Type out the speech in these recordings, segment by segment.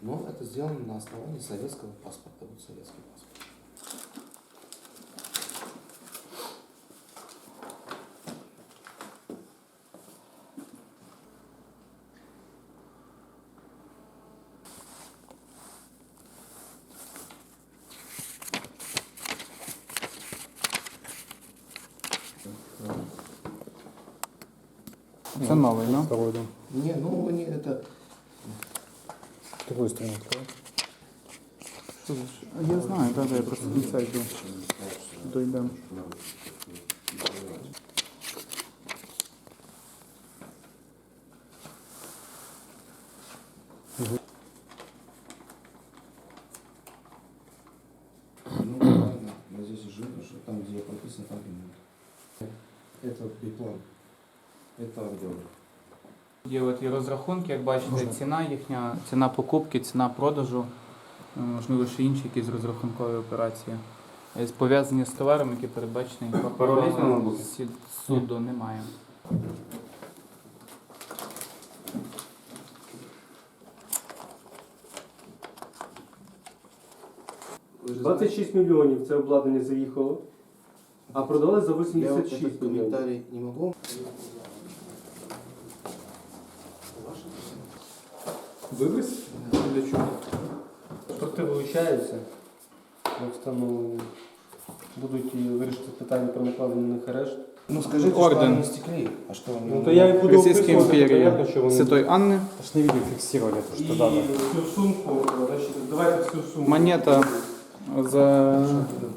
Но это сделано на основании советского паспорта. Вот советский паспорт. Це новий, да? Второй, да. Не, ну они это С другой стороны за А Я знаю, да, да, я просто до кінця йду. Дойдемо. Ну, ладно, я здесь живу, что там, где прописано, там и нет. Это биплан. Это ордер. Є от і розрахунки, як бачите, ціна їхня, ціна покупки, ціна продажу, е, можливо, ще інші якісь розрахункові операції. Е, Пов'язані з товаром, який передбачений Пароль є на ноутбуці? Сі- суду немає. Вы же 26 мільйонів це обладнання заїхало, а продали за Я вот 86 этот мільйонів. комментарий не могу. Вивез? Для чого? Тобто вилучаються на встановлення. Будуть і вирішити питання про накладення на них арешт. Ну скажите, Орден. что они не стекли. А что они? Ну то я і буду Російська описувати, імперія понятно, що вони. Святой Анни, Аж не видно, фиксировали то, І что да, да. всю сумку, значить, давайте всю сумку. монета за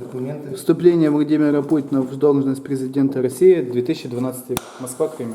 Документы. вступление Владимира Путина в должность президента России 2012 Москва, Кремль.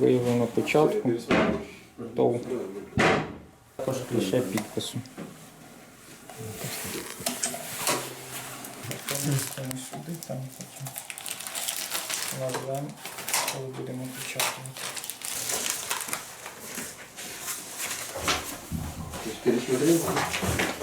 виявлено печатку. ТОВ. Також кліше підпису. Сюди, там потім назвемо, коли будемо печатувати. Пересмотрел?